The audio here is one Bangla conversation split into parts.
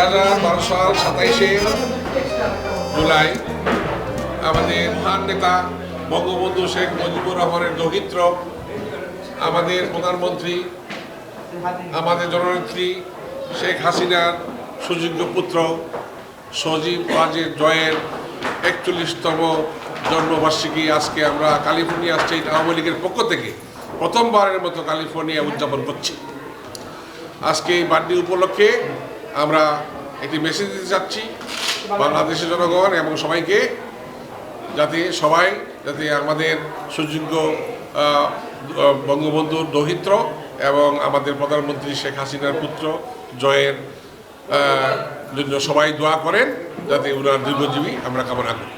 হাজার বারো সাল সাতাইশে জুলাই। আমাদের মহান নেতা বঙ্গবন্ধু শেখ মুজিবুর রহমানের দহিত্র, আমাদের প্রধানমন্ত্রী, আমাদের জননেত্রী শেখ হাসিনার সুযোগ্য পুত্র, সজীব ওয়াজেদ জয়ের একচল্লিশতম জন্মবার্ষিকী আজকে আমরা ক্যালিফোর্নিয়া স্টেট আওয়ামী লীগের পক্ষ থেকে প্রথমবারের মতো ক্যালিফোর্নিয়া উদযাপন করছি। আজকে এই বার্থডে উপলক্ষে আমরা একটি মেসেজ দিতে চাচ্ছি বাংলাদেশের জনগণ এবং সবাইকে, যাতে সবাই, যাতে আমাদের সুযোগ্য বঙ্গবন্ধুর দহিত্র এবং আমাদের প্রধানমন্ত্রী শেখ হাসিনার পুত্র জয়ের জন্য সবাই দোয়া করেন, যাতে ওনার দীর্ঘজীবী আমরা কামনা করি।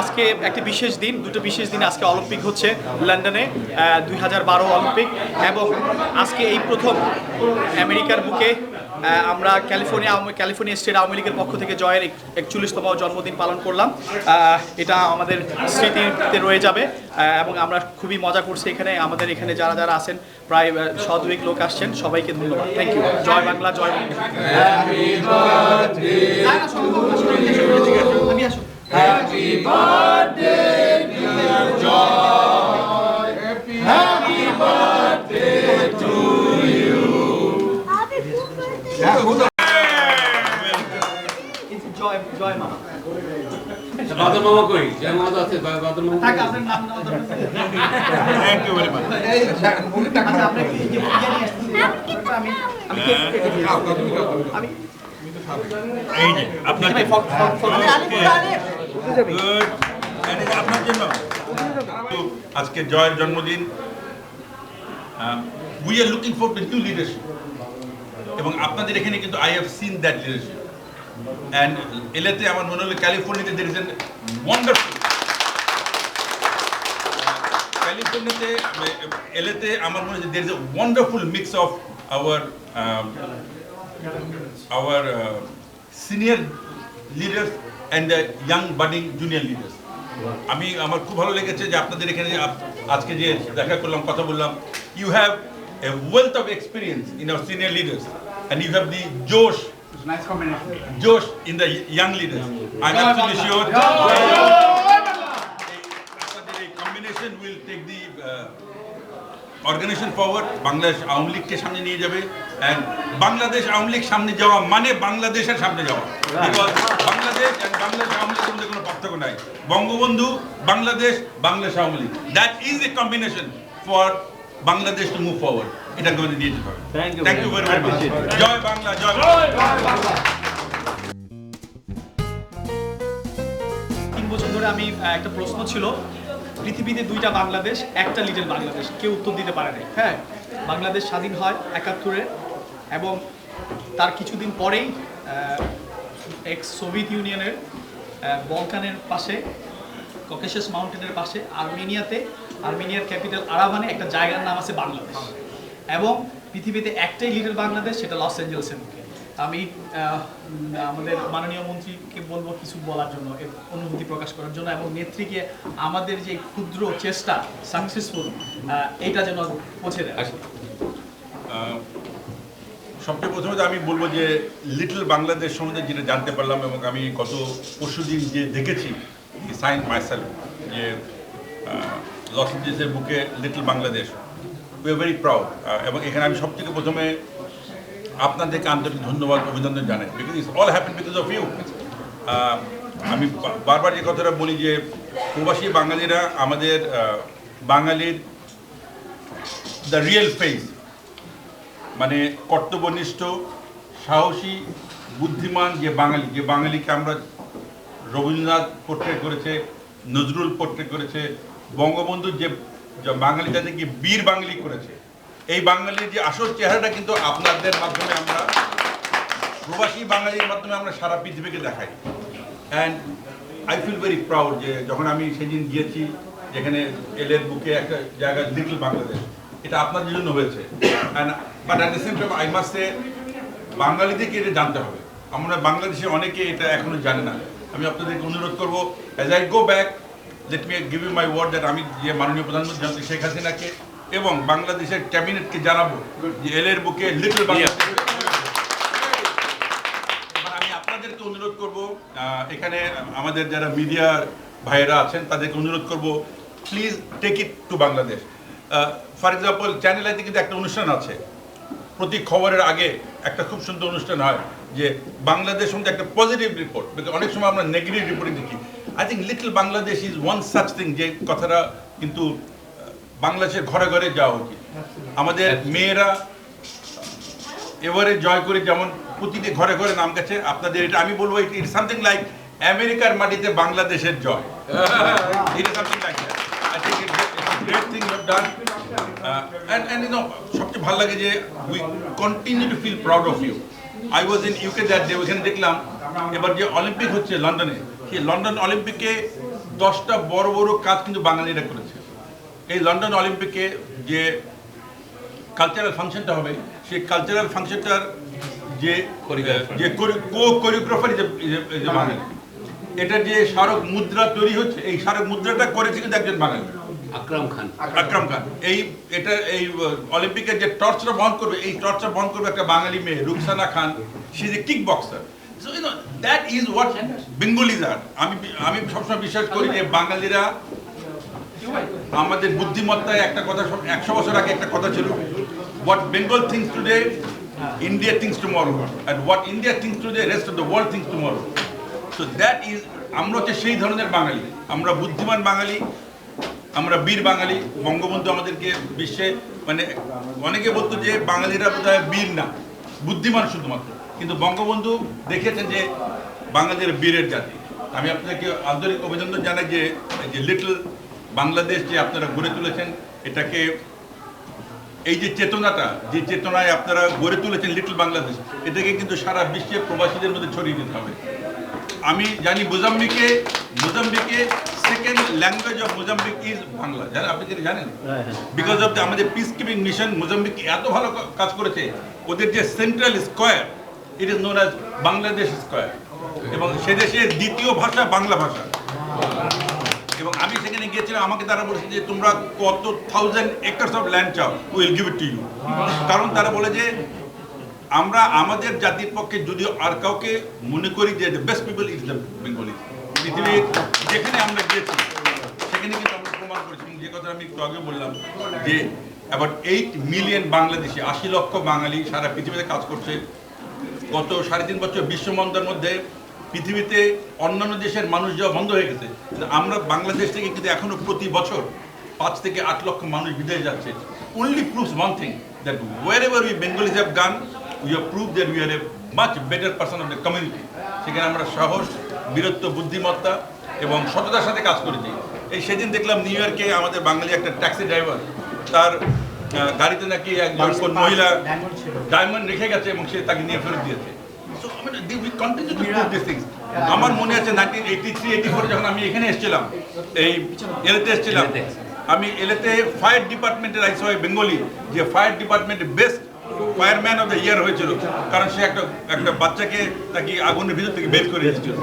আজকে একটি বিশেষ দিন দুটো বিশেষ দিন আজকে অলিম্পিক হচ্ছে লন্ডনে দুই হাজার বারো অলিম্পিক। এবং আজকে এই প্রথম আমেরিকার বুকে আমরা ক্যালিফোর্নিয়া ক্যালিফোর্নিয়া স্টেট আওয়ামী লীগের পক্ষ থেকে জয়ের একচল্লিশতম জন্মদিন পালন করলাম। এটা আমাদের স্মৃতিতে রয়ে যাবে। এবং আমরা খুবই মজা করছি এখানে। আমাদের এখানে যারা যারা আছেন প্রায় শদুয়েক লোক আসছেন সবাইকে ধন্যবাদ। থ্যাংক ইউ জয় বাংলা জয় বাংলা। আমি আসুন জয় জয় মা বাদল মামা কই? জয় মামা তো আছে বা- বাদল মামা থাক আপনার নাম নাম থ্যাংক ইউ ভেরি মাচ আপনি কি যে নিয়ে আসছেন? আমি আমি কেক কেটে দিয়েছি। আমি এই যে আপনার ভাই, ফটো ফটো আপনার জন্য। আজকে জয়ের জন্মদিন। We are looking for new leadership এবং আপনাদের এখানে কিন্তু I have seen that leadership and এলেতে আমার মনে হলো ক্যালিফোর্নিয়াতে দের ইজ এন ওয়ান্ডারফুল ক্যালিফোর্নিয়াতে এলেতে আমার মনে হয় there is a wonderful mix of our our uh, senior and the young budding junior leaders. আমি আমার খুব ভালো লেগেছে যে আপনাদের এখানে আজকে যে দেখা করলাম কথা বললাম you have a wealth of experience in our senior leaders and you have the জোশ জোশ in the young leaders I am absolutely sure combination will take the organization forward Bangladesh Awami লীগকে সামনে নিয়ে যাবে অ্যান্ড বাংলাদেশ আওয়ামী লীগ সামনে যাওয়া মানে বাংলাদেশের সামনে যাওয়া। বাংলাদেশ অ্যান্ড বাংলাদেশ আওয়ামী লীগের মধ্যে কোনো পার্থক্য নাই। Bangabandhu Bangladesh Bangladesh Awami League. That is a combination for Bangladesh to move forward এটা নিয়ে যেতে হবে। থ্যাংক ইউ ভেরি মাচ জয় বাংলা জয় বাংলা তিন বছর ধরে আমি একটা প্রশ্ন ছিল পৃথিবীতে দুইটা বাংলাদেশ একটা লিটল বাংলাদেশ। কেউ উত্তর দিতে পারে নাই। হ্যাঁ বাংলাদেশ স্বাধীন হয় একাত্তরে এবং তার কিছুদিন পরেই এক্স সোভিয়েত ইউনিয়নের বলকানের পাশে ককেশাস মাউন্টেনের পাশে আর্মেনিয়াতে আর্মেনিয়ার ক্যাপিটাল আরাভানে একটা জায়গার নাম আছে বাংলাদেশ। এবং পৃথিবীতে একটাই লিটল বাংলাদেশ সেটা লস অ্যাঞ্জেলসের মুখে। আমি আমাদের মাননীয় মন্ত্রীকে বলব কিছু বলার জন্য অনুভূতি প্রকাশ করার জন্য এবং নেত্রীকে আমাদের যে ক্ষুদ্র চেষ্টা সাকসেসফুল এটা যেন পৌঁছে দেয়। আহ, সবচেয়ে প্রথমে তো আমি বলব যে লিটল বাংলাদেশ সম্বন্ধে যেটা জানতে পারলাম এবং আমি গত পরশুদিন যে দেখেছি সাইন মাইসেলফ যে লস এঞ্জেলসের বুকে little Bangladesh we are very proud এবং এখানে আমি সবথেকে প্রথমে আপনাদেরকে আন্তরিক ধন্যবাদ, অভিনন্দন জানাই। Because it's all happen because of you আমি বারবার যে কথাটা বলি যে প্রবাসী বাঙালিরা আমাদের বাঙালির দ্য রিয়েল ফেস মানে কর্তব্যনিষ্ঠ, সাহসী, বুদ্ধিমান যে বাঙালি, যে বাঙালিকে আমরা রবীন্দ্রনাথ পোর্ট্রেট করেছে, নজরুল পোর্ট্রেট করেছে, বঙ্গবন্ধু যে বাঙালি যাদেরকে বীর বাঙালি করেছে, এই বাঙালির যে আসল চেহারাটা কিন্তু আপনাদের মাধ্যমে আমরা, প্রবাসী বাঙালির মাধ্যমে আমরা সারা পৃথিবীকে দেখাই। And I feel very proud যে যখন আমি সেদিন গিয়েছি, যেখানে এলের বুকে একটা জায়গা লিটল বাংলাদেশ এটা আপনাদের জন্য হয়েছে। But at the same time I must say বাঙালিদেরকে এটা জানতে হবে। আমরা বাংলাদেশে অনেকে এটা এখনও জানে না। আমি আপনাদেরকে অনুরোধ করব as I go back let me give you my word that আমি যে মাননীয় প্রধানমন্ত্রী জনতা শেখ হাসিনাকে এবং বাংলাদেশের ক্যাবিনেটকে জানাব যে এলের বুকে লিটল আমি আপনাদেরকে অনুরোধ করব এখানে আমাদের যারা মিডিয়া ভাইয়েরা আছেন তাদেরকে অনুরোধ করব please take it to Bangladesh for example channel আইতে কিন্তু একটা অনুষ্ঠান আছে। প্রতি খবরের আগে একটা খুব সুন্দর অনুষ্ঠান হয় যে বাংলাদেশ সম্বন্ধে একটা পজিটিভ রিপোর্ট অনেক সময় আমরা নেগেটিভ রিপোর্টিং দেখি। I think little Bangladesh is one such thing যে কথাটা কিন্তু বাংলাদেশের ঘরে ঘরে যাওয়া উচিত। আমাদের মেয়েরা এবারে জয় করে যেমন প্রতিটি ঘরে ঘরে নাম গেছে আপনাদের এটা আমি বলব ইট সামথিং লাইক আমেরিকার মাটিতে বাংলাদেশের জয়। It is something like I think it great thing you done and and you know সবচেয়ে ভালো লাগে যে we continue to feel proud of you I was in UK that day ওখানে দেখলাম এবার যে অলিম্পিক হচ্ছে লন্ডনে সেই লন্ডন অলিম্পিকে দশটা বড় বড় কাজ কিন্তু বাঙালিরা করেছে। এই লন্ডন অলিম্পিকে যে কালচারাল ফাংশনটা হবে সেই কালচারাল ফাংশনটার যে. যে কো কোরিওগ্রাফার যে বাঙালি। এটা যে স্মারক মুদ্রা তৈরি হচ্ছে এই স্মারক মুদ্রাটা করেছে কিন্তু একজন বাঙালি। আকরাম খান। আকরাম খান। এই এটা এই অলিম্পিকের যে টর্চটা বহন করবে, এই টর্চটা বহন করবে একটা বাঙালি মেয়ে, Ruksana Khan. Kick boxer so you know that is what Bengalis are আমি আমি সবসময় বিশ্বাস করি যে বাঙালিরা আমাদের বুদ্ধিমত্তায় একটা কথা একশো বছর আগে একটা কথা ছিল। What Bengal thinks today India thinks tomorrow and what India today rest of the world thinks tomorrow so that is আমরা হচ্ছে সেই ধরনের বাঙালি। আমরা বুদ্ধিমান বাঙালি। আমরা বীর বাঙালি, বঙ্গবন্ধু আমাদেরকে বিশ্বে মানে অনেকে বলতো যে বাঙালিরা বোধহয় বীর না, বুদ্ধিমান শুধুমাত্র। কিন্তু বঙ্গবন্ধু দেখেছেন যে বাঙালিরা বীরের জাতি। আমি আপনাদেরকে আন্তরিক অভিনন্দন জানাই যে যে লিটল বাংলাদেশ যে আপনারা গড়ে তুলেছেন, এটাকে এই যে চেতনাটা, যে চেতনায় আপনারা গড়ে তুলেছেন লিটল বাংলাদেশ, এটাকে কিন্তু সারা বিশ্বে প্রবাসীদের মধ্যে ছড়িয়ে দিতে হবে। আমি জানি মোজাম্বিকে মোজাম্বিকে second language of Mozambique is Bangla জানেন আপনি কি জানেন বিকজ অফ আমাদের পিস কিপিং মিশন মোজাম্বিক এত ভালো কাজ করেছে ওদের যে central square it is known as Bangladesh square এবং সে দেশের দ্বিতীয় ভাষা বাংলা ভাষা। এবং আমি সেখানে গিয়েছিলাম আমাকে তারা বলেছে যে তোমরা কত থাউজেন্ড একর্স অফ ল্যান্ড চাও will give it to you কারণ তারা বলে যে আমরা আমাদের জাতির পক্ষে যদি আর কাউকে মনে করি যে best people is the Bengali পৃথিবীর যেখানে আমরা গিয়েছি, সেখানে কিন্তু আমরা প্রমাণ করেছি যে কথা আমি একটু আগে বললাম যে অ্যাবাউট এইট মিলিয়ন বাংলাদেশি, আশি লক্ষ বাঙালি সারা পৃথিবীতে কাজ করছে। গত সাড়ে তিন বছর বিশ্বমন্দার মধ্যে পৃথিবীতে অন্যান্য দেশের মানুষ যাওয়া বন্ধ হয়ে গেছে। আমরা বাংলাদেশ থেকে কিন্তু এখনও প্রতি বছর পাঁচ থেকে আট লক্ষ মানুষ বিদেশে যাচ্ছে। Only proves one thing that wherever we Bengalis have gone we have prove that we are a much better person of the community সেখানে আমরা সাহস বীরত্ব বুদ্ধিমত্তা এবং সততার সাথে কাজ করেছি। এই সেদিন দেখলাম নিউ ইয়র্কে আমাদের বাঙালি একটা ট্যাক্সি ড্রাইভার তার গাড়িতে নাকি একজন মহিলা ডায়মন্ড রেখে গেছে এবং সে তাকে নিয়ে ফেরত দিয়েছে. আমার মনে আছে nineteen eighty three eighty four যখন আমি এখানে এসেছিলাম এই এলেতে এসেছিলাম আমি এলেতে ফায়ার ডিপার্টমেন্টের আইসি হয় বেঙ্গলি যে ফায়ার ডিপার্টমেন্টের best fireman of the year হয়েছিল। কারণ সে একটা একটা বাচ্চাকে তাকে আগুনের ভিতর থেকে বের করে এসেছিল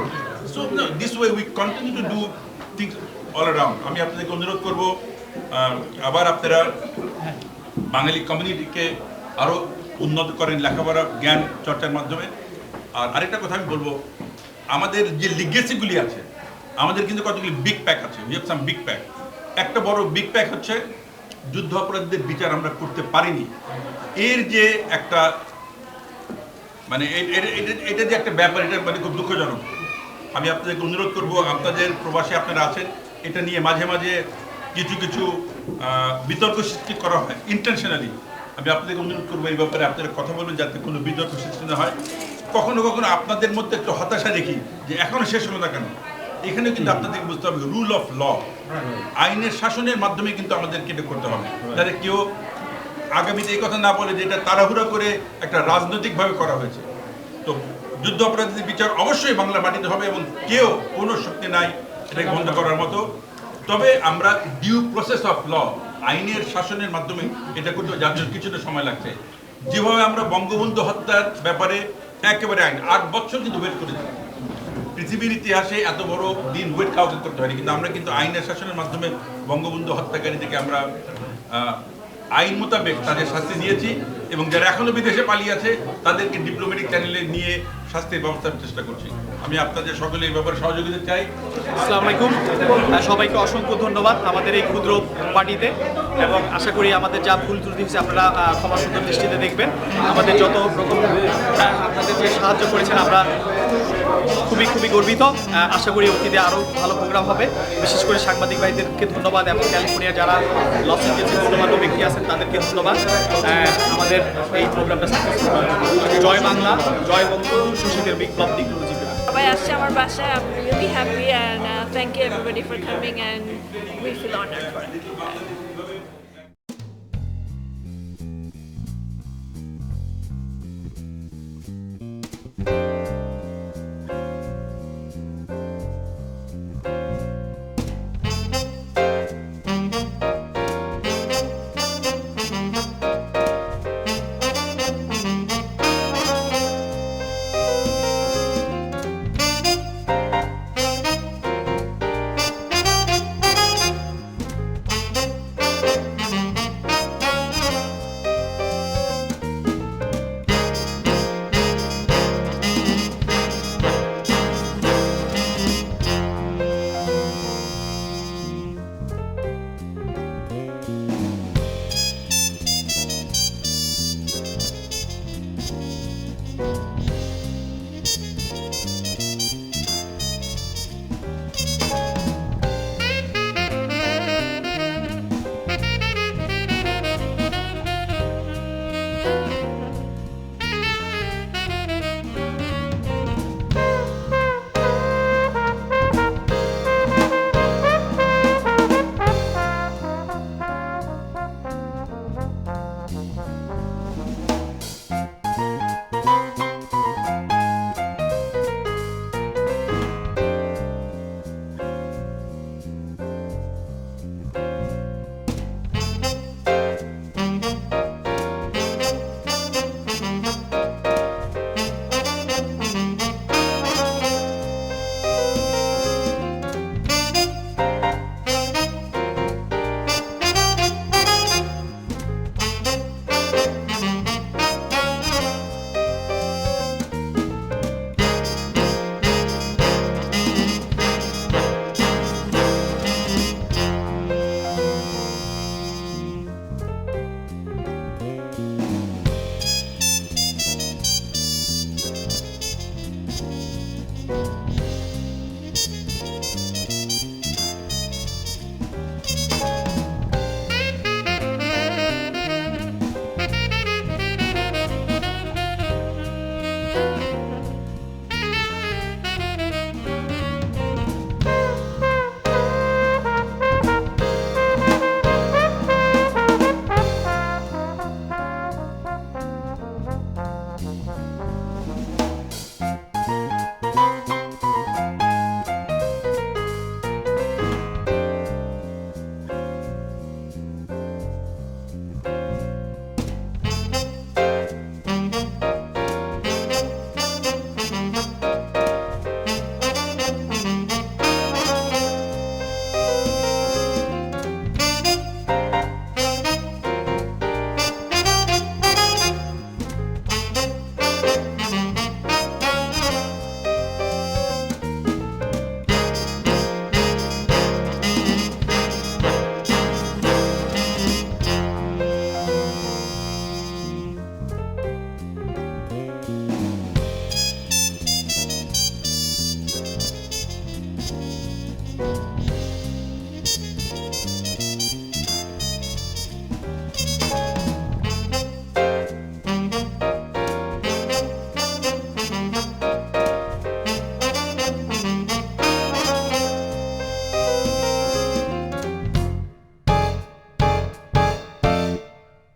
so this way we continue to do things all around আমি আপনাদেরকে অনুরোধ করব আবার আপনারা বাঙালি কমিউনিটিকে আরও উন্নত করেন লেখাপড়া, জ্ঞান চর্চার মাধ্যমে। আর আরেকটা কথা আমি বলব, আমাদের যে লিগেসিগুলি আছে, আমাদের কিন্তু কতগুলি বিগ প্যাক আছে we have some big pack একটা বড় বিগ প্যাক হচ্ছে, যুদ্ধ অপরাধীদের বিচার আমরা করতে পারিনি। এর যে একটা মানে এটা যে একটা ব্যাপার, এটা মানে খুব দুঃখজনক। আমি আপনাদেরকে অনুরোধ করব, আপনাদের প্রবাসে আপনারা আছেন, এটা নিয়ে মাঝে মাঝে কিছু কিছু বিতর্ক সৃষ্টি করা হয় ইন্টেনশনালি আমি আপনাদেরকে অনুরোধ করব এই ব্যাপারে আপনারা কথা বলবেন যাতে কোনো বিতর্ক সৃষ্টি না হয়। কখনো কখনো আপনাদের মধ্যে একটু হতাশা দেখি যে এখনও শেষ হলো না কেন? এখানে কিন্তু আপনাদেরকে বুঝতে হবে রুল অফ ল আইনের শাসনের মাধ্যমে কিন্তু আমাদেরকে এটা করতে হবে। যাতে কেউ আগামীতে এই কথা না বলে যে এটা তাড়াহুড়া করে একটা রাজনৈতিকভাবে করা হয়েছে। তো যুদ্ধ অপরাধীদের বিচার অবশ্যই বাংলা মাটিতে হবে এবং কেউ কোনো শক্তি নাই এটাকে বন্ধ করার মতো। তবে আমরা ডিউ প্রসেস অফ ল আইনের শাসনের মাধ্যমে এটা করতে যার জন্য কিছুটা সময় লাগছে। যেভাবে আমরা বঙ্গবন্ধু হত্যার ব্যাপারে একেবারে আইন, আট বছর কিন্তু ওয়েট করেছি। পৃথিবীর ইতিহাসে এত বড় দিন ওয়েট কাউকে করতে হয়নি, কিন্তু আমরা কিন্তু আইনের শাসনের মাধ্যমে বঙ্গবন্ধু হত্যাকারী থেকে আমরা আইন মোতাবেক তাদের শাস্তি দিয়েছি এবং যারা এখনও বিদেশে পালিয়ে আছে তাদেরকে ডিপ্লোম্যাটিক চ্যানেলে নিয়ে শাস্তির ব্যবস্থার চেষ্টা করছি। আমি আপনাদের সকলে এই ব্যাপারে সহযোগিতা চাই। আসসালামু আলাইকুম। সবাইকে অসংখ্য ধন্যবাদ আমাদের এই ক্ষুদ্র পার্টিতে এবং আশা করি আমাদের যা ভুল ত্রুটি হয়েছে আপনারা আহ, ক্ষমা সুন্দর দৃষ্টিতে দেখবেন। আমাদের যত রকম আপনাদের যে সাহায্য করেছেন আমরা খুবই খুবই গর্বিত। আশা করি অতীতে আরও ভালো প্রোগ্রাম হবে। বিশেষ করে সাংবাদিক ভাইদেরকে ধন্যবাদ এবং ক্যালিফোর্নিয়া যারা লস এঞ্জেলসে গণ্যমান্য ব্যক্তি আছেন তাদেরকে ধন্যবাদ। আমাদের এই প্রোগ্রামটা জয় বাংলা জয় বঙ্গবন্ধু সুশীলের বিপ্লব দিগুলো জিবে সবাই আসছে আমার বাসায় uh, thank you everybody for coming and we feel honored for it.